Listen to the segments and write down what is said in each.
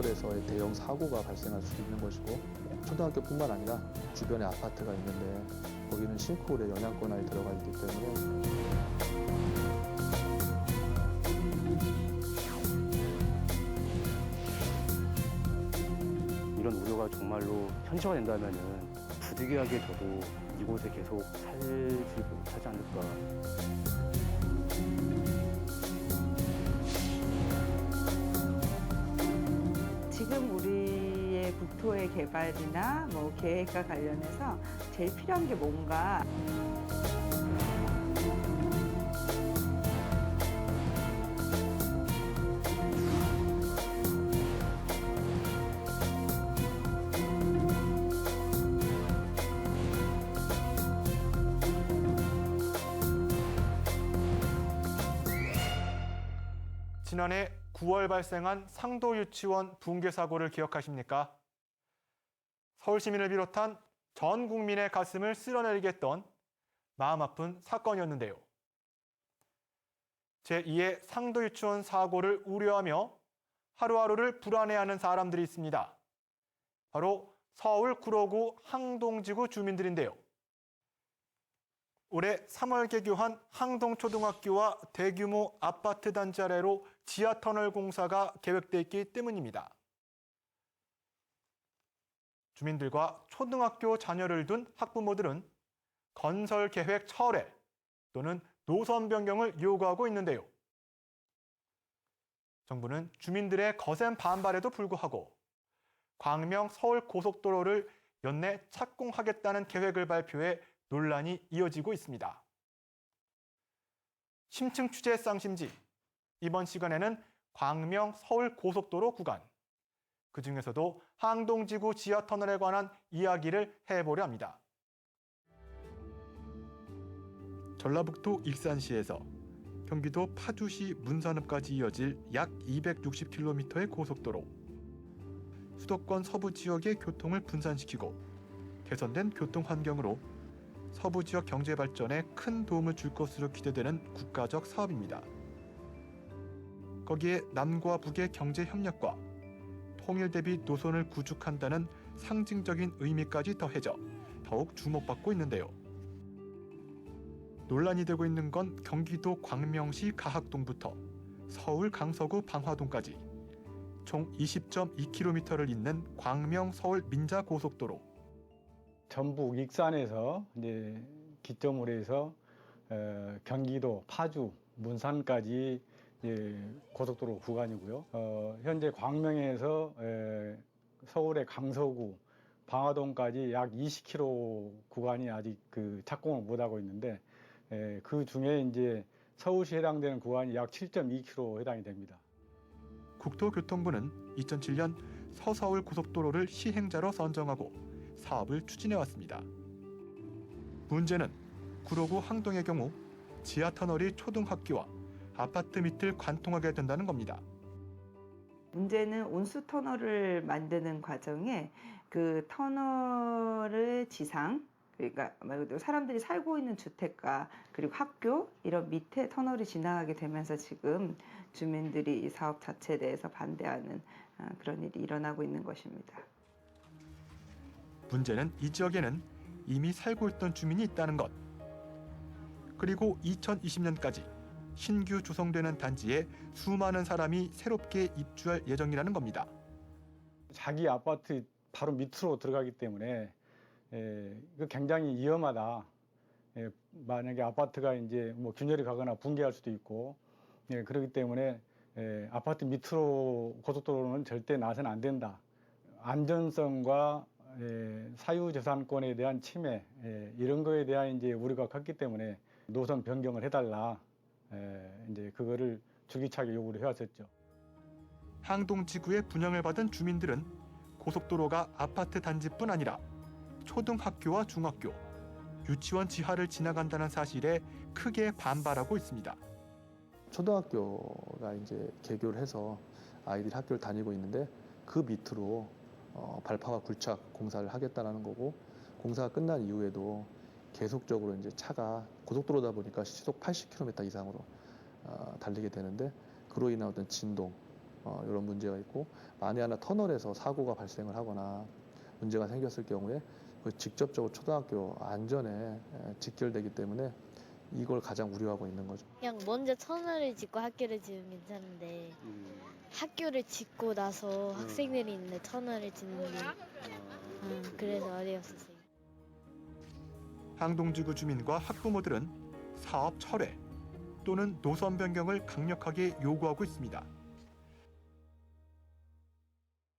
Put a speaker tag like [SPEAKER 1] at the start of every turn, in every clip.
[SPEAKER 1] 터널에서의 대형 사고가 발생할 수도 있는 것이고 초등학교뿐만 아니라 주변에 아파트가 있는데 거기는 싱크홀에 영향권 안에 들어가 있기 때문에
[SPEAKER 2] 이런 우려가 정말로 현실화 된다면은 부득이하게 저도 이곳에 계속 살지 못하지 않을까.
[SPEAKER 3] 지금 우리의 국토의 개발이나 뭐 계획과 관련해서 제일 필요한 게 뭔가?
[SPEAKER 4] 지난해 9월 발생한 상도 유치원 붕괴 사고를 기억하십니까? 서울 시민을 비롯한 전 국민의 가슴을 쓸어내리게 했던 마음 아픈 사건이었는데요. 제2의 상도 유치원 사고를 우려하며 하루하루를 불안해하는 사람들이 있습니다. 바로 서울 구로구 항동지구 주민들인데요. 올해 3월 개교한 항동초등학교와 대규모 아파트 단지 아래로 지하터널 공사가 계획돼 있기 때문입니다. 주민들과 초등학교 자녀를 둔 학부모들은 건설 계획 철회 또는 노선 변경을 요구하고 있는데요. 정부는 주민들의 거센 반발에도 불구하고 광명 서울 고속도로를 연내 착공하겠다는 계획을 발표해 논란이 이어지고 있습니다. 심층 취재 쌍심지 이번 시간에는 광명 서울 고속도로 구간 그 중에서도 항동지구 지하 터널에 관한 이야기를 해보려 합니다. 전라북도 익산시에서 경기도 파주시 문산읍까지 이어질 약 260km의 고속도로 수도권 서부 지역의 교통을 분산시키고 개선된 교통 환경으로 서부 지역 경제 발전에 큰 도움을 줄 것으로 기대되는 국가적 사업입니다. 거기에 남과 북의 경제 협력과 통일 대비 노선을 구축한다는 상징적인 의미까지 더해져 더욱 주목받고 있는데요. 논란이 되고 있는 건 경기도 광명시 가학동부터 서울 강서구 방화동까지 총 20.2km를 잇는 광명 서울 민자 고속도로.
[SPEAKER 5] 전북 익산에서 이제 기점으로 해서 어, 경기도 파주 문산까지 고속도로 구간이고요. 어, 현재 광명에서 에, 서울의 강서구 방화동까지 약 20km 구간이 아직 그 착공을 못 하고 있는데 에, 그 중에 이제 서울시 해당되는 구간이 약 7.2km 해당이 됩니다.
[SPEAKER 4] 국토교통부는 2007년 서서울 고속도로를 시행자로 선정하고 사업을 추진해 왔습니다. 문제는 구로구 항동의 경우 지하 터널이 초등학교와 아파트 밑을 관통하게 된다는 겁니다.
[SPEAKER 3] 문제는 온수 터널을 만드는 과정에 그 터널의 지상 그러니까 말 그대로 사람들이 살고 있는 주택가 그리고 학교 이런 밑에 터널이 지나가게 되면서 지금 주민들이 이 사업 자체에 대해서 반대하는 아, 그런 일이 일어나고 있는 것입니다.
[SPEAKER 4] 문제는 이 지역에는 이미 살고 있던 주민이 있다는 것. 그리고 2020년까지 신규 조성되는 단지에 수많은 사람이 새롭게 입주할 예정이라는 겁니다.
[SPEAKER 5] 자기 아파트 바로 밑으로 들어가기 때문에 에, 그 굉장히 위험하다. 예, 만약에 아파트가 이제 뭐 균열이 가거나 붕괴할 수도 있고 예, 그렇기 때문에 에, 아파트 밑으로 고속도로는 절대 나서는 안 된다. 안전성과 에, 사유재산권에 대한 침해 에, 이런 거에 대한 이제 우려가 컸기 때문에 노선 변경을 해달라. 에, 이제 그거를 줄기차게 요구를 해왔었죠.
[SPEAKER 4] 항동 지구의 분양을 받은 주민들은 고속도로가 아파트 단지뿐 아니라 초등학교와 중학교, 유치원 지하를 지나간다는 사실에 크게 반발하고 있습니다.
[SPEAKER 1] 초등학교가 이제 개교를 해서 아이들이 학교를 다니고 있는데 그 밑으로 어, 발파와 굴착 공사를 하겠다라는 거고 공사가 끝난 이후에도 계속적으로 이제 차가 고속도로다 보니까 시속 80km 이상으로 어, 달리게 되는데 그로 인한 어떤 진동 어, 이런 문제가 있고 만에 하나 터널에서 사고가 발생을 하거나 문제가 생겼을 경우에 그 직접적으로 초등학교 안전에 에, 직결되기 때문에 이걸 가장 우려하고 있는 거죠.
[SPEAKER 6] 그냥 먼저 터널을 짓고 학교를 지으면 괜찮은데 학교를 짓고 나서 학생들이 있는데 터널을 짓는 게 음, 그래서 어려웠었어요.
[SPEAKER 4] 항동지구 주민과 학부모들은 사업 철회 또는 노선 변경을 강력하게 요구하고 있습니다.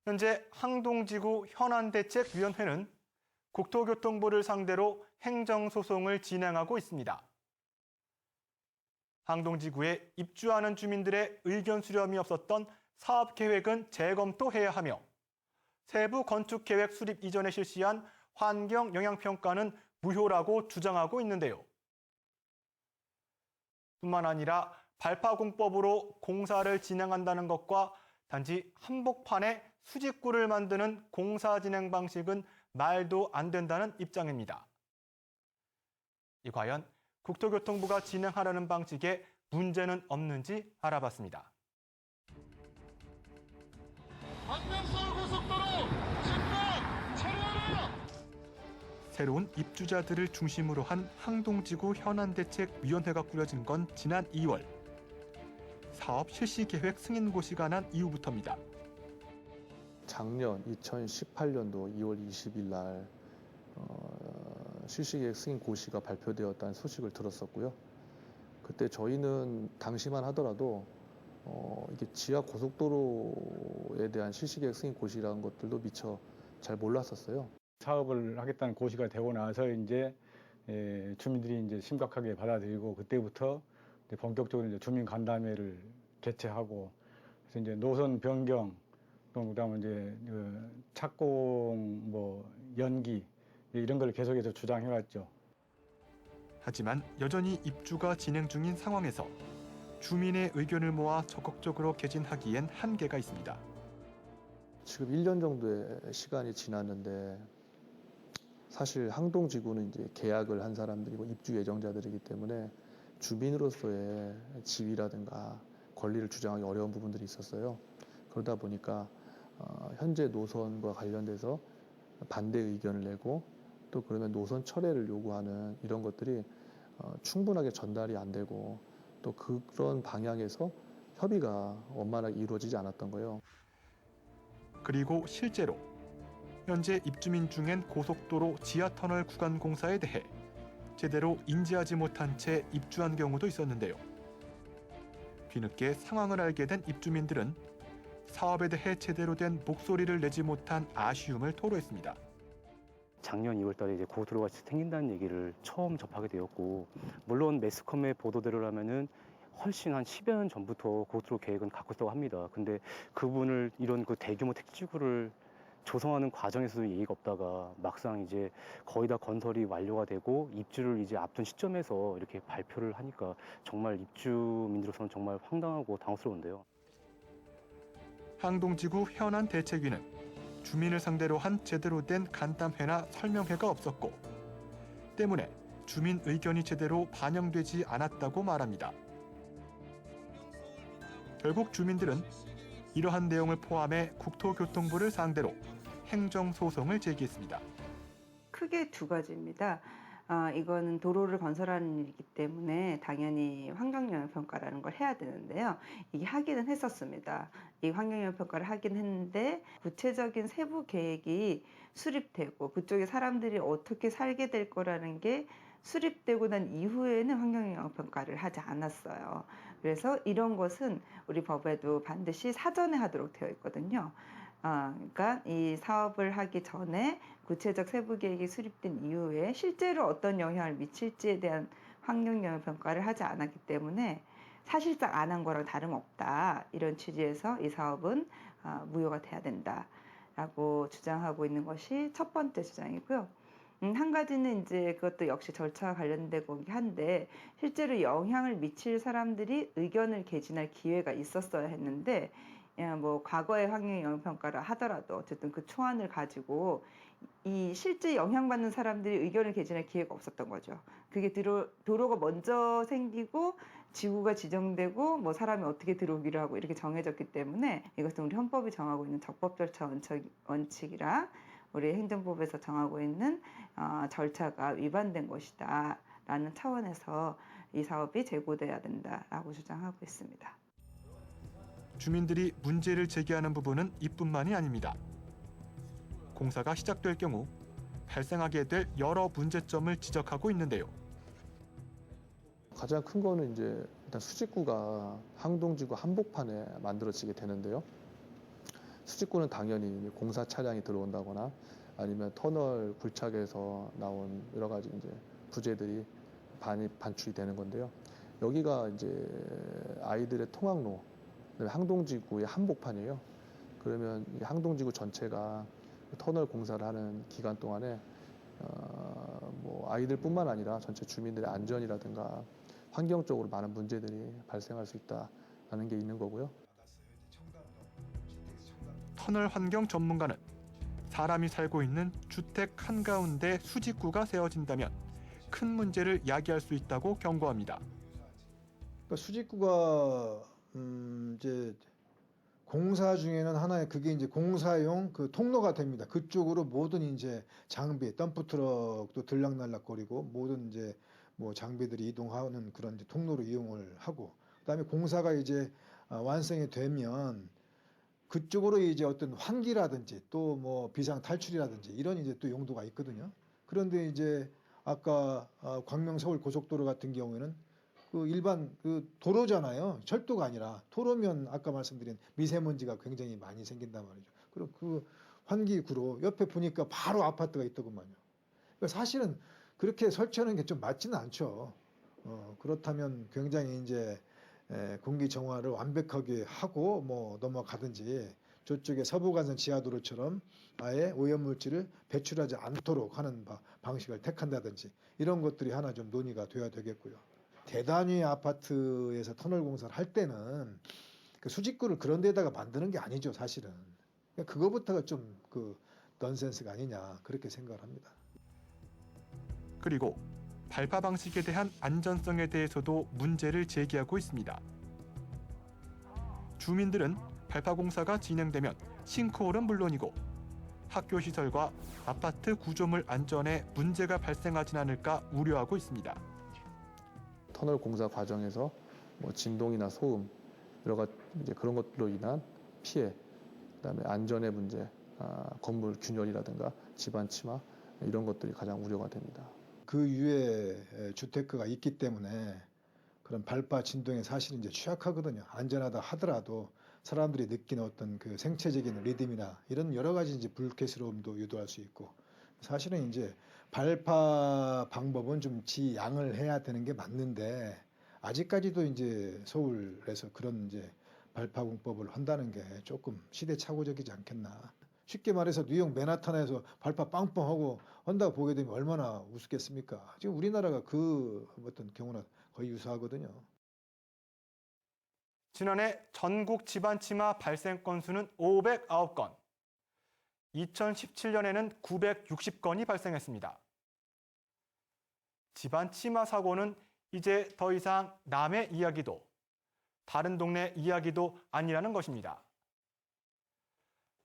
[SPEAKER 4] 현재 항동지구 현안대책위원회는 국토교통부를 상대로 행정소송을 진행하고 있습니다. 항동지구에 입주하는 주민들의 의견 수렴이 없었던 사업 계획은 재검토해야 하며 세부 건축 계획 수립 이전에 실시한 환경 영향 평가는 무효라고 주장하고 있는데요. 뿐만 아니라 발파공법으로 공사를 진행한다는 것과 단지 한복판에 수직구를 만드는 공사 진행 방식은 말도 안 된다는 입장입니다. 이 과연 국토교통부가 진행하려는 방식에 문제는 없는지 알아봤습니다.
[SPEAKER 7] 박명수 고속도로 집합 철회하라!
[SPEAKER 4] 새로운 입주자들을 중심으로 한 항동지구 현안대책위원회가 꾸려진 건 지난 2월. 사업 실시 계획 승인 고시가 난 이후부터입니다.
[SPEAKER 1] 작년 2018년도 2월 20일 날 어, 실시계획 승인 고시가 발표되었다는 소식을 들었었고요. 그때 저희는 당시만 하더라도 어, 이게 지하 고속도로에 대한 실시계획 승인 고시라는 것들도 미처 잘 몰랐었어요.
[SPEAKER 5] 사업을 하겠다는 고시가 되고 나서 이제 에, 주민들이 이제 심각하게 받아들이고 그때부터 이제 본격적으로 이제 주민 간담회를 개최하고 그래서 이제 노선 변경 또 그다음에 이제 그 착공 뭐 연기 이런 걸 계속해서 주장해 왔죠.
[SPEAKER 4] 하지만 여전히 입주가 진행 중인 상황에서 주민의 의견을 모아 적극적으로 개진하기엔 한계가 있습니다.
[SPEAKER 1] 지금 1년 정도의 시간이 지났는데 사실 항동 지구는 이제 계약을 한 사람들이고 입주 예정자들이기 때문에 주민으로서의 지위라든가 권리를 주장하기 어려운 부분들이 있었어요. 그러다 보니까 어, 현재 노선과 관련돼서 반대 의견을 내고 또 그러면 노선 철회를 요구하는 이런 것들이 어, 충분하게 전달이 안 되고 또 그런 방향에서 협의가 원만하게 이루어지지 않았던 거예요.
[SPEAKER 4] 그리고 실제로 현재 입주민 중엔 고속도로 지하터널 구간 공사에 대해 제대로 인지하지 못한 채 입주한 경우도 있었는데요. 뒤늦게 상황을 알게 된 입주민들은 사업에 대해 제대로 된 목소리를 내지 못한 아쉬움을 토로했습니다.
[SPEAKER 2] 작년 2월 달에 이제 고속도로가 생긴다는 얘기를 처음 접하게 되었고 물론 매스컴의 보도대로 라면은 훨씬 한 10여 년 전부터 고속도로 계획은 갖고 있다고 합니다. 근데 그분을 이런 그 대규모 택지구를 조성하는 과정에서도 얘기가 없다가 막상 이제 거의 다 건설이 완료가 되고 입주를 이제 앞둔 시점에서 이렇게 발표를 하니까 정말 입주민들로서는 정말 황당하고 당혹스러운데요.
[SPEAKER 4] 항동지구 현안 대책위는 주민을 상대로 한 제대로 된 간담회나 설명회가 없었고 때문에 주민 의견이 제대로 반영되지 않았다고 말합니다. 결국 주민들은 이러한 내용을 포함해 국토교통부를 상대로 행정소송을 제기했습니다.
[SPEAKER 3] 크게 두 가지입니다. 아, 이거는 도로를 건설하는 일이기 때문에 당연히 환경영향 평가라는 걸 해야 되는데요. 이게 하기는 했었습니다. 이 환경영향 평가를 하긴 했는데 구체적인 세부 계획이 수립되고 그쪽에 사람들이 어떻게 살게 될 거라는 게 수립되고 난 이후에는 환경영향 평가를 하지 않았어요. 그래서 이런 것은 우리 법에도 반드시 사전에 하도록 되어 있거든요. 아, 그러니까 이 사업을 하기 전에 구체적 세부 계획이 수립된 이후에 실제로 어떤 영향을 미칠지에 대한 환경 영향 평가를 하지 않았기 때문에 사실상 안 한 거랑 다름없다. 이런 취지에서 이 사업은 아, 무효가 돼야 된다라고 주장하고 있는 것이 첫 번째 주장이고요. 음, 한 가지는 이제 그것도 역시 절차와 관련되고 한데 실제로 영향을 미칠 사람들이 의견을 개진할 기회가 있었어야 했는데 예, 뭐 과거의 환경 영향 평가를 하더라도 어쨌든 그 초안을 가지고 이 실제 영향받는 사람들이 의견을 개진할 기회가 없었던 거죠. 그게 도로, 도로가 먼저 생기고 지구가 지정되고 뭐 사람이 어떻게 들어오기로 하고 이렇게 정해졌기 때문에 이것은 우리 헌법이 정하고 있는 적법 절차 원칙, 원칙이랑 우리 행정법에서 정하고 있는 어, 절차가 위반된 것이다 라는 차원에서 이 사업이 재고돼야 된다라고 주장하고 있습니다.
[SPEAKER 4] 주민들이 문제를 제기하는 부분은 이뿐만이 아닙니다. 공사가 시작될 경우 발생하게 될 여러 문제점을 지적하고 있는데요.
[SPEAKER 1] 가장 큰 거는 이제 일단 수직구가 항동지구 한복판에 만들어지게 되는데요. 수직구는 당연히 공사 차량이 들어온다거나 아니면 터널 굴착에서 나온 여러 가지 이제 부재들이 반이 반출이 되는 건데요. 여기가 이제 아이들의 통학로, 항동지구의 한복판이에요. 그러면 이 항동지구 전체가 터널 공사를 하는 기간 동안에 어, 뭐 아이들뿐만 아니라 전체 주민들의 안전이라든가 환경적으로 많은 문제들이 발생할 수 있다라는 게 있는 거고요.
[SPEAKER 4] 터널 환경 전문가는 사람이 살고 있는 주택 한가운데 수직구가 세워진다면 큰 문제를 야기할 수 있다고 경고합니다.
[SPEAKER 8] 그러니까 수직구가 음 이제 공사 중에는 하나의 그게 이제 공사용 그 통로가 됩니다. 그쪽으로 모든 이제 장비, 덤프 트럭도 들락날락거리고 모든 이제 뭐 장비들이 이동하는 그런 이제 통로로 이용을 하고 그다음에 공사가 이제 아, 완성이 되면 그쪽으로 이제 어떤 환기라든지 또 뭐 비상 탈출이라든지 이런 이제 또 용도가 있거든요. 그런데 이제 아까 아, 광명 서울 고속도로 같은 경우에는 그 일반 그 도로잖아요. 철도가 아니라 도로면 아까 말씀드린 미세먼지가 굉장히 많이 생긴단 말이죠. 그리고 그 환기구로 옆에 보니까 바로 아파트가 있더구만요. 그러니까 사실은 그렇게 설치하는 게 좀 맞지는 않죠. 어, 그렇다면 굉장히 이제 에, 공기 정화를 완벽하게 하고 뭐 넘어가든지 저쪽에 서부간선 지하도로처럼 아예 오염물질을 배출하지 않도록 하는 바- 방식을 택한다든지 이런 것들이 하나 좀 논의가 돼야 되겠고요. 대단위 아파트에서 터널 공사를 할 때는 그 수직구를 그런 데다가 만드는 게 아니죠, 사실은. 그러니까 그거부터가 좀 그 넌센스가 아니냐 그렇게 생각을 합니다.
[SPEAKER 4] 그리고 발파 방식에 대한 안전성에 대해서도 문제를 제기하고 있습니다. 주민들은 발파 공사가 진행되면 싱크홀은 물론이고 학교 시설과 아파트 구조물 안전에 문제가 발생하진 않을까 우려하고 있습니다.
[SPEAKER 1] 터널 공사 과정에서 뭐 진동이나 소음 여러 가지 이제 그런 것들로 인한 피해, 그다음에 안전의 문제, 아, 건물 균열이라든가 집안 침하 이런 것들이 가장 우려가 됩니다.
[SPEAKER 8] 그 유의 주택가가 있기 때문에 그런 발파 진동에 사실 이제 취약하거든요. 안전하다 하더라도 사람들이 느끼는 어떤 그 생체적인 리듬이나 이런 여러 가지 이제 불쾌스러움도 유도할 수 있고 사실은 이제 발파 방법은 좀 지양을 해야 되는 게 맞는데 아직까지도 이제 서울에서 그런 이제 발파 공법을 한다는 게 조금 시대착오적이지 않겠나. 쉽게 말해서 뉴욕 맨하탄에서 발파 빵빵하고 한다고 보게 되면 얼마나 우습겠습니까? 지금 우리나라가 그 어떤 경우나 거의 유사하거든요.
[SPEAKER 4] 지난해 전국 집안 침하 발생 건수는 509건. 2017년에는 960건이 발생했습니다. 집안 침하 사고는 이제 더 이상 남의 이야기도 다른 동네 이야기도 아니라는 것입니다.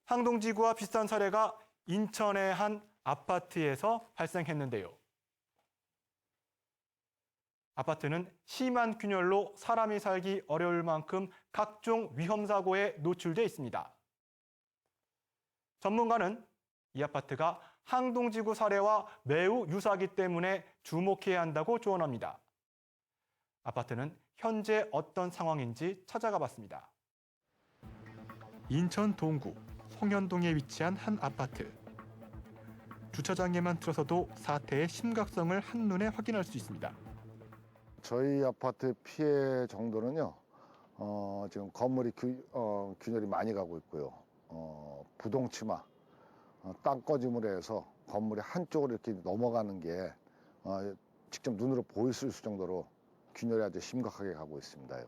[SPEAKER 4] 항동지구와 비슷한 사례가 인천의 한 아파트에서 발생했는데요. 아파트는 심한 균열로 사람이 살기 어려울 만큼 각종 위험 사고에 노출돼 있습니다. 전문가는 이 아파트가 항동지구 사례와 매우 유사하기 때문에 주목해야 한다고 조언합니다. 아파트는 현재 어떤 상황인지 찾아가 봤습니다. 인천 동구 송현동에 위치한 한 아파트. 주차장에만 들어서도 사태의 심각성을 한눈에 확인할 수 있습니다.
[SPEAKER 9] 저희 아파트 피해 정도는요, 어, 지금 건물이 균, 어, 균열이 많이 가고 있고요. 어, 부동치마, 어, 땅 꺼짐으로 해서 건물이 한쪽으로 이렇게 넘어가는 게 어, 직접 눈으로 보일 수 있을 정도로 균열이 아주 심각하게 가고 있습니다요.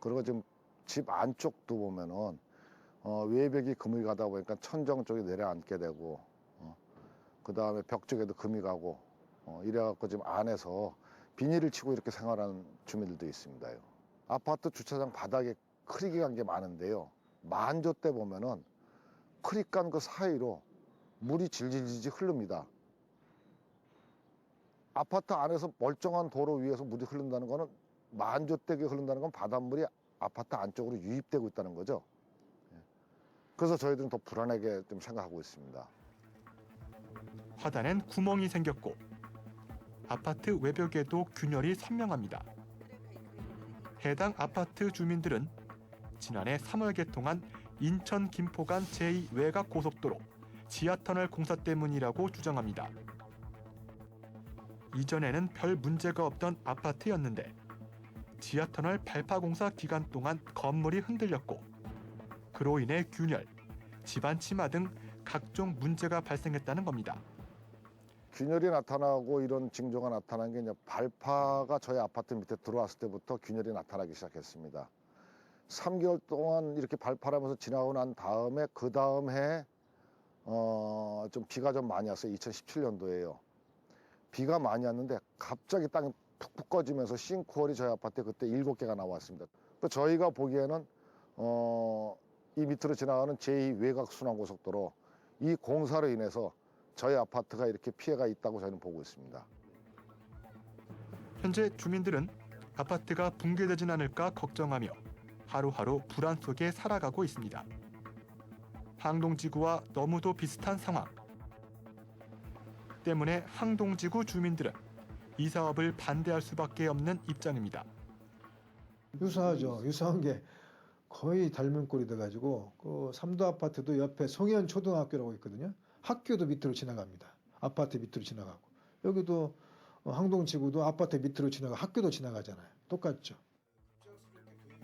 [SPEAKER 9] 그리고 지금 집 안쪽도 보면은 어, 외벽이 그물이 가다 보니까 천정 쪽에 내려앉게 되고 어, 그 다음에 벽 쪽에도 금이 가고 어, 이래갖고 지금 안에서 비닐을 치고 이렇게 생활하는 주민들도 있습니다 요. 아파트 주차장 바닥에 크릭이 간 게 많은데요. 만조 때 보면은 크릭 간 그 사이로 물이 질질질질 흐릅니다. 아파트 안에서 멀쩡한 도로 위에서 물이 흐른다는 거는 만조 때게 흐른다는 건 바닷물이 아파트 안쪽으로 유입되고 있다는 거죠. 예. 그래서 저희들은 더 불안하게 좀 생각하고 있습니다.
[SPEAKER 4] 화단엔 구멍이 생겼고 아파트 외벽에도 균열이 선명합니다. 해당 아파트 주민들은 지난해 3월 개통한 인천 김포 간 제2 외곽 고속도로 지하터널 공사 때문이라고 주장합니다. 이전에는 별 문제가 없던 아파트였는데 지하터널 발파 공사 기간 동안 건물이 흔들렸고 그로 인해 균열, 집안 침하 등 각종 문제가 발생했다는 겁니다.
[SPEAKER 9] 균열이 나타나고 이런 징조가 나타난 게 이제 발파가 저희 아파트 밑에 들어왔을 때부터 균열이 나타나기 시작했습니다. 3개월 동안 이렇게 발파하면서 지나고 난 다음에 그 다음 해 어, 좀 비가 좀 많이 왔어요. 2017년도에요. 비가 많이 왔는데 갑자기 땅이 푹푹 꺼지면서 싱크홀이 저희 아파트에 그때 7개가 나왔습니다. 그 저희가 보기에는 어, 이 밑으로 지나가는 제2 외곽 순환고속도로 이 공사로 인해서 저희 아파트가 이렇게 피해가 있다고 저희는 보고 있습니다.
[SPEAKER 4] 현재 주민들은 아파트가 붕괴되진 않을까 걱정하며 하루하루 불안 속에 살아가고 있습니다. 항동지구와 너무도 비슷한 상황. 때문에 항동지구 주민들은 이 사업을 반대할 수밖에 없는 입장입니다.
[SPEAKER 8] 유사하죠. 유사한 게 거의 닮은 꼴이 돼가지고 그 삼도 아파트도 옆에 송현 초등학교라고 있거든요. 학교도 밑으로 지나갑니다. 아파트 밑으로 지나가고 여기도 어, 항동지구도 아파트 밑으로 지나가 학교도 지나가잖아요. 똑같죠.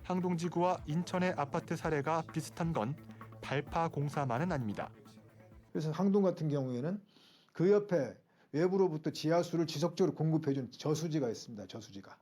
[SPEAKER 4] 항동지구와 인천의 아파트 사례가 비슷한 건 발파 공사만은 아닙니다.
[SPEAKER 8] 그래서 항동 같은 경우에는 그 옆에 외부로부터 지하수를 지속적으로 공급해준 저수지가 있습니다. 저수지가.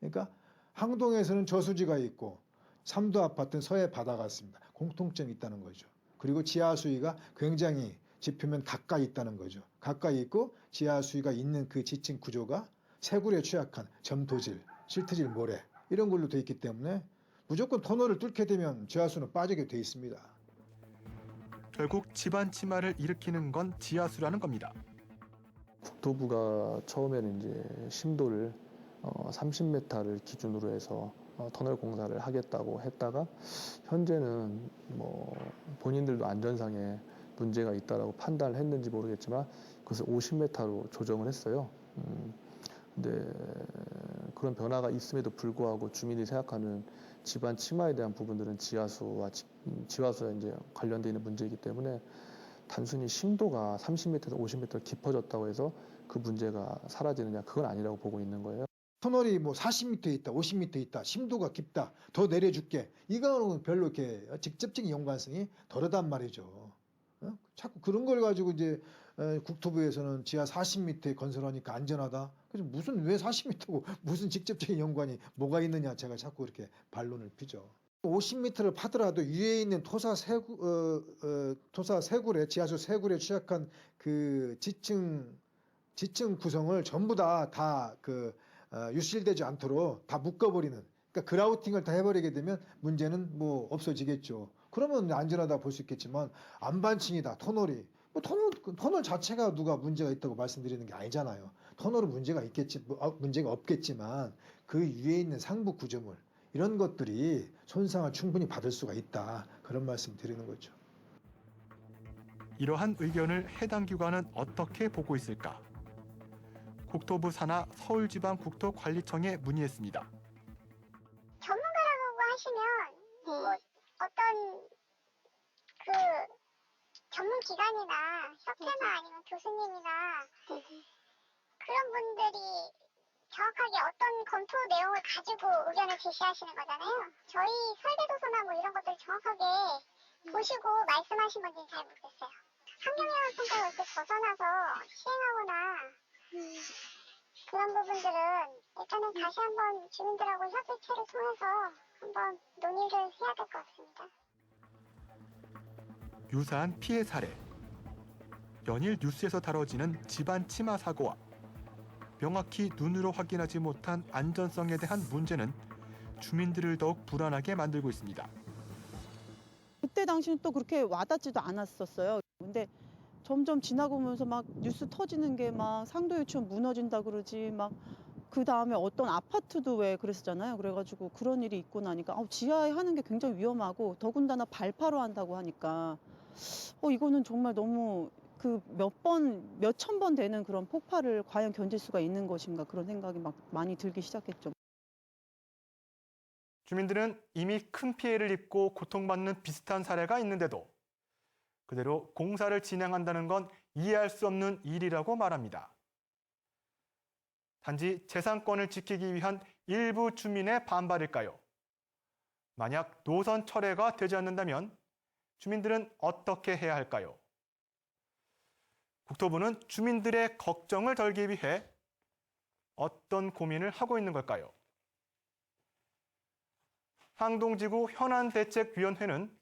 [SPEAKER 8] 그러니까 항동에서는 저수지가 있고 삼도 아파트는 서해 바다가 있습니다. 공통점이 있다는 거죠. 그리고 지하 수위가 굉장히 지표면 가까이 있다는 거죠. 가까이 있고 지하 수위가 있는 그 지층 구조가 세굴에 취약한 점토질, 실트질 모래 이런 걸로 돼 있기 때문에 무조건 터널을 뚫게 되면 지하수는 빠지게 돼 있습니다.
[SPEAKER 4] 결국 집안 침하를 일으키는 건 지하수라는 겁니다.
[SPEAKER 1] 국토부가 처음에는 이제 심도를 어, 30m를 기준으로 해서 어, 터널 공사를 하겠다고 했다가 현재는 뭐 본인들도 안전상에 문제가 있다라고 판단을 했는지 모르겠지만 그것을 50m로 조정을 했어요. 음, 근데 그런 변화가 있음에도 불구하고 주민이 생각하는 집안 침하에 대한 부분들은 지하수와 지, 지하수에 이제 관련돼 있는 문제이기 때문에 단순히 심도가 30m에서 50m 깊어졌다고 해서 그 문제가 사라지느냐 그건 아니라고 보고 있는 거예요.
[SPEAKER 8] 터널이 뭐 40m 있다, 50m 있다, 심도가 깊다, 더 내려줄게. 이거는 별로 이렇게 직접적인 연관성이 덜하단 말이죠. 어? 자꾸 그런 걸 가지고 이제 에, 국토부에서는 지하 40m에 건설하니까 안전하다. 그래서 무슨 왜 40m고 무슨 직접적인 연관이 뭐가 있느냐 제가 자꾸 이렇게 반론을 피죠. 50m를 파더라도 위에 있는 토사 세구, 어, 어, 토사 세굴에 지하수 세굴에 취약한 그 지층 지층 구성을 전부 다 다그 어, 유실되지 않도록 다 묶어버리는 그러니까 그라우팅을 다 해버리게 되면 문제는 뭐 없어지겠죠. 그러면 안전하다 볼 수 있겠지만 안반층이다 터널이 뭐 터널 터널 자체가 누가 문제가 있다고 말씀드리는 게 아니잖아요. 터널은 문제가 있겠지 뭐, 어, 문제가 없겠지만 그 위에 있는 상부 구조물 이런 것들이 손상을 충분히 받을 수가 있다 그런 말씀 드리는 거죠.
[SPEAKER 4] 이러한 의견을 해당 기관은 어떻게 보고 있을까? 국토부 산하 서울지방국토관리청에 문의했습니다.
[SPEAKER 10] 전문가라고 하시면 뭐 어떤 그 전문 기관이나 협회나 아니면 교수님이나 그런 분들이 정확하게 어떤 검토 내용을 가지고 의견을 제시하시는 거잖아요. 저희 설계도서나 뭐 이런 것들 정확하게 보시고 말씀하신 건지는 잘 모르겠어요. 환경영향 평가를 이렇게 벗어나서 시행하거나 그런 부분들은 일단은 다시 한번 주민들하고 협의체를 통해서 한번 논의를 해야 될 것 같습니다.
[SPEAKER 4] 유사한 피해 사례. 연일 뉴스에서 다뤄지는 집안 침하 사고와 명확히 눈으로 확인하지 못한 안전성에 대한 문제는 주민들을 더욱 불안하게 만들고 있습니다.
[SPEAKER 11] 그때 당시는 또 그렇게 와닿지도 않았었어요. 근데 점점 지나고 오면서 막 뉴스 터지는 게 막 상도 유치원 무너진다 그러지 막 그 다음에 어떤 아파트도 왜 그랬었잖아요. 그래가지고 그런 일이 있고 나니까 아, 지하에 하는 게 굉장히 위험하고 더군다나 발파로 한다고 하니까 어 이거는 정말 너무 그 몇 번, 몇 천 번 되는 그런 폭발을 과연 견딜 수가 있는 것인가 그런 생각이 막 많이 들기 시작했죠.
[SPEAKER 4] 주민들은 이미 큰 피해를 입고 고통받는 비슷한 사례가 있는데도 그대로 공사를 진행한다는 건 이해할 수 없는 일이라고 말합니다. 단지 재산권을 지키기 위한 일부 주민의 반발일까요? 만약 노선 철회가 되지 않는다면 주민들은 어떻게 해야 할까요? 국토부는 주민들의 걱정을 덜기 위해 어떤 고민을 하고 있는 걸까요? 항동지구 현안대책위원회는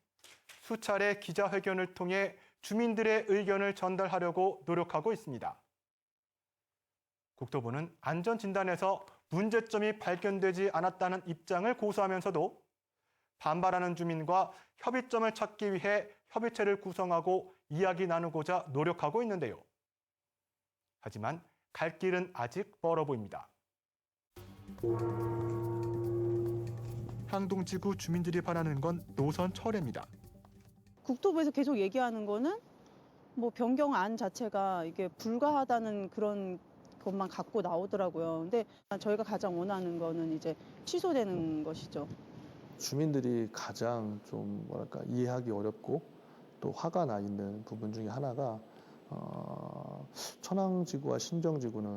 [SPEAKER 4] 수차례 기자회견을 통해 주민들의 의견을 전달하려고 노력하고 있습니다. 국토부는 안전진단에서 문제점이 발견되지 않았다는 입장을 고수하면서도 반발하는 주민과 협의점을 찾기 위해 협의체를 구성하고 이야기 나누고자 노력하고 있는데요. 하지만 갈 길은 아직 멀어 보입니다. 항동지구 주민들이 바라는 건 노선 철회입니다.
[SPEAKER 11] 국토부에서 계속 얘기하는 거는 뭐 변경안 자체가 이게 불가하다는 그런 것만 갖고 나오더라고요. 근데 저희가 가장 원하는 거는 이제 취소되는 것이죠.
[SPEAKER 1] 주민들이 가장 좀 뭐랄까 이해하기 어렵고 또 화가 나 있는 부분 중에 하나가 어, 천왕지구와 신정지구는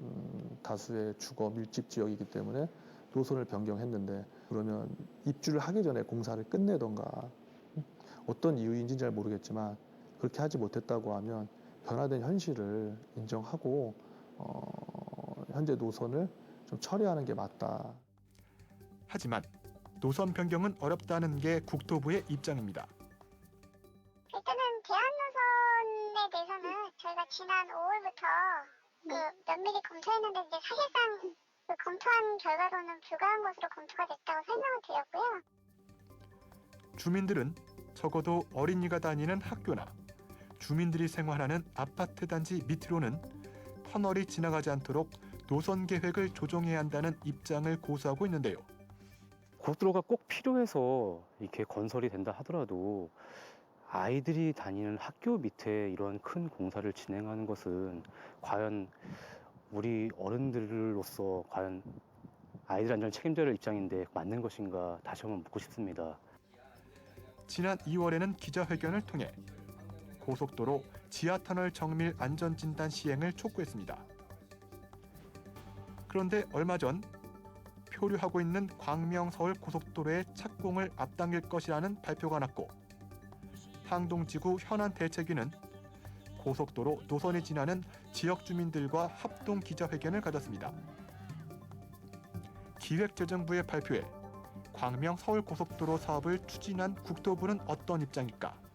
[SPEAKER 1] 음, 다수의 주거 밀집 지역이기 때문에 노선을 변경했는데 그러면 입주를 하기 전에 공사를 끝내던가 음, 어떤 이유인지는 잘 모르겠지만 그렇게 하지 못했다고 하면 변화된 현실을 인정하고 어, 현재 노선을 좀 처리하는 게 맞다.
[SPEAKER 4] 하지만 노선 변경은 어렵다는 게 국토부의 입장입니다.
[SPEAKER 10] 일단은 대한 노선에 대해서는 저희가 지난 5월부터 그 면밀히 검토했는데 이제 사실상 그 검토한 결과로는 불가한 것으로 검토가 됐다고 설명을 드렸고요.
[SPEAKER 4] 주민들은 적어도 어린이가 다니는 학교나 주민들이 생활하는 아파트 단지 밑으로는 터널이 지나가지 않도록 노선 계획을 조정해야 한다는 입장을 고수하고 있는데요.
[SPEAKER 2] 고속도로가 꼭 필요해서 이렇게 건설이 된다 하더라도 아이들이 다니는 학교 밑에 이런 큰 공사를 진행하는 것은 과연 우리 어른들로서 과연 아이들 안전을 책임져야 할 입장인데 맞는 것인가 다시 한번 묻고 싶습니다.
[SPEAKER 4] 지난 2월에는 기자회견을 통해 고속도로 지하터널 정밀 안전진단 시행을 촉구했습니다. 그런데 얼마 전 표류하고 있는 광명 서울 고속도로의 착공을 앞당길 것이라는 발표가 났고 항동지구 현안 대책위는 고속도로 노선이 지나는 지역 주민들과 합동 기자회견을 가졌습니다. 기획재정부의 발표에 광명 서울 고속도로 사업을 추진한 국토부는 어떤 입장일까?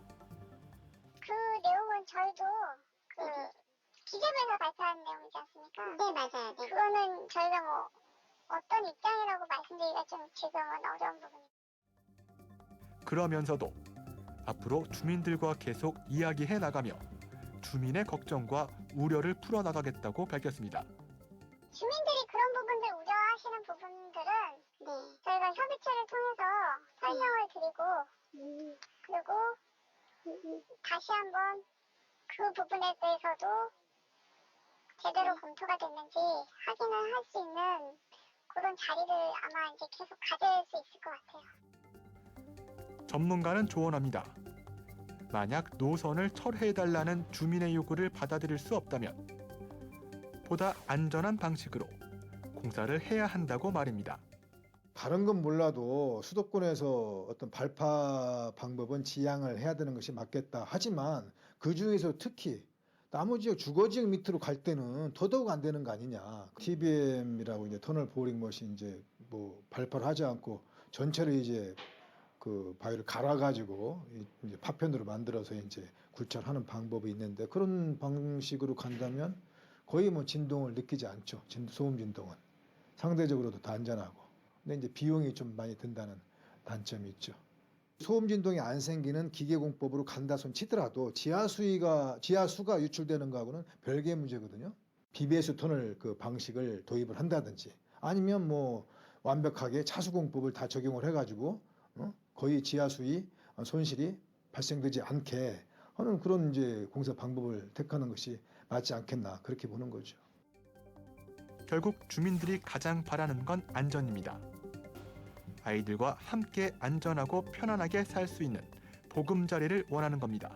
[SPEAKER 4] 그러면서도 앞으로 주민들과 계속 이야기해 나가며 주민의 걱정과 우려를 풀어나가겠다고 밝혔습니다.
[SPEAKER 10] 주민들이 그런 부분들 우려하시는 부분들은 저희가 협의체를 통해서 설명을 드리고 그리고 다시 한번 그 부분에 대해서도 제대로 검토가 됐는지 확인을 할 수 있는 그런 자리를 아마 이제 계속 가질 수 있을 것 같아요.
[SPEAKER 4] 전문가는 조언합니다. 만약 노선을 철회해달라는 주민의 요구를 받아들일 수 없다면 보다 안전한 방식으로 공사를 해야 한다고 말입니다.
[SPEAKER 8] 다른 건 몰라도 수도권에서 어떤 발파 방법은 지양을 해야 되는 것이 맞겠다. 하지만 그 중에서 특히 나무 지역 주거 지역 밑으로 갈 때는 더더욱 안 되는 거 아니냐. TBM이라고 이제 터널 보링 머신 이제 뭐 발파를 하지 않고 전체를 이제 그 바위를 갈아가지고 이- 이제 파편으로 만들어서 이제 굴착하는 방법이 있는데 그런 방식으로 간다면 거의 뭐 진동을 느끼지 않죠. 진- 소음 진동은 상대적으로도 더 안전하고. 근데 이제 비용이 좀 많이 든다는 단점이 있죠. 소음 진동이 안 생기는 기계 공법으로 간다 손 치더라도 지하 수위가 지하 수가 유출되는 거하고는 별개의 문제거든요. 비배수 터널 그 방식을 도입을 한다든지 아니면 뭐 완벽하게 차수 공법을 다 적용을 해가지고 어? 거의 지하 수위 손실이 발생되지 않게 하는 그런 이제 공사 방법을 택하는 것이 맞지 않겠나 그렇게 보는 거죠.
[SPEAKER 4] 결국 주민들이 가장 바라는 건 안전입니다. 아이들과 함께 안전하고 편안하게 살 수 있는 보금자리를 원하는 겁니다.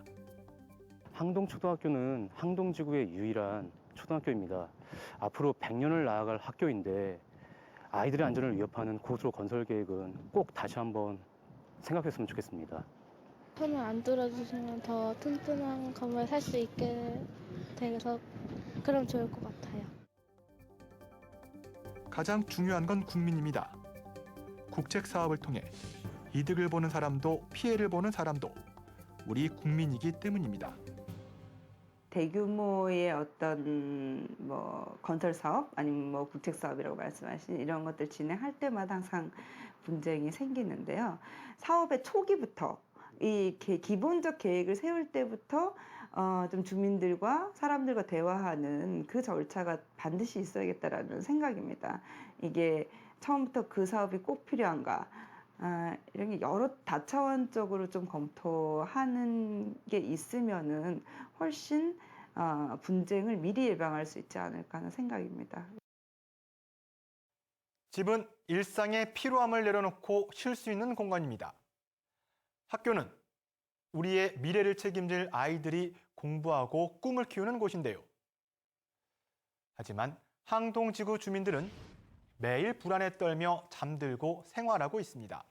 [SPEAKER 2] 항동 초등학교는 항동 지구의 유일한 초등학교입니다. 앞으로 100년을 나아갈 학교인데 아이들의 안전을 위협하는 고속도로 건설 계획은 꼭 다시 한번 생각했으면 좋겠습니다.
[SPEAKER 6] 손을 안 들어주시면 더 튼튼한 건물 살 수 있게 돼서 그럼 좋을 것 같아요.
[SPEAKER 4] 가장 중요한 건 국민입니다. 국책 사업을 통해 이득을 보는 사람도 피해를 보는 사람도 우리 국민이기 때문입니다.
[SPEAKER 3] 대규모의 어떤 뭐 건설 사업 아니면 뭐 국책 사업이라고 말씀하신 이런 것들 진행할 때마다 항상 분쟁이 생기는데요. 사업의 초기부터 이 개- 기본적 계획을 세울 때부터 어, 좀 주민들과 사람들과 대화하는 그 절차가 반드시 있어야겠다라는 생각입니다. 이게 처음부터 그 사업이 꼭 필요한가? 아, 이런 게 여러 다차원적으로 좀 검토하는 게 있으면은 훨씬 어, 분쟁을 미리 예방할 수 있지 않을까 하는 생각입니다.
[SPEAKER 4] 집은 일상의 피로함을 내려놓고 쉴 수 있는 공간입니다. 학교는 우리의 미래를 책임질 아이들이 공부하고 꿈을 키우는 곳인데요. 하지만 항동지구 주민들은 매일 불안에 떨며 잠들고 생활하고 있습니다.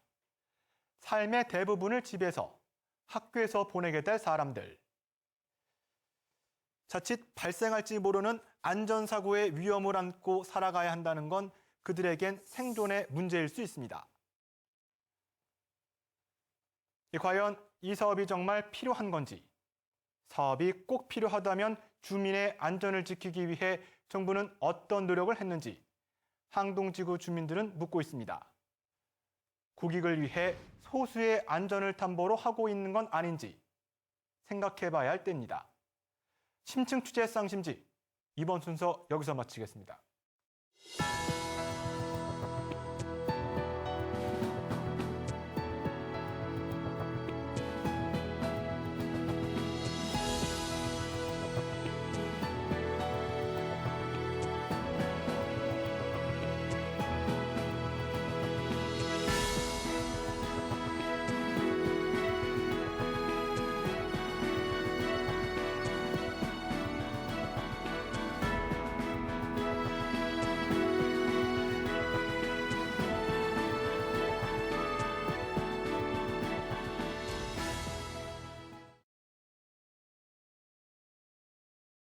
[SPEAKER 4] 삶의 대부분을 집에서, 학교에서 보내게 될 사람들. 자칫 발생할지 모르는 안전사고의 위험을 안고 살아가야 한다는 건 그들에겐 생존의 문제일 수 있습니다. 과연 이 사업이 정말 필요한 건지, 사업이 꼭 필요하다면 주민의 안전을 지키기 위해 정부는 어떤 노력을 했는지 항동지구 주민들은 묻고 있습니다. 국익을 위해 소수의 안전을 담보로 하고 있는 건 아닌지 생각해 봐야 할 때입니다. 심층 취재 쌍심지 이번 순서 여기서 마치겠습니다.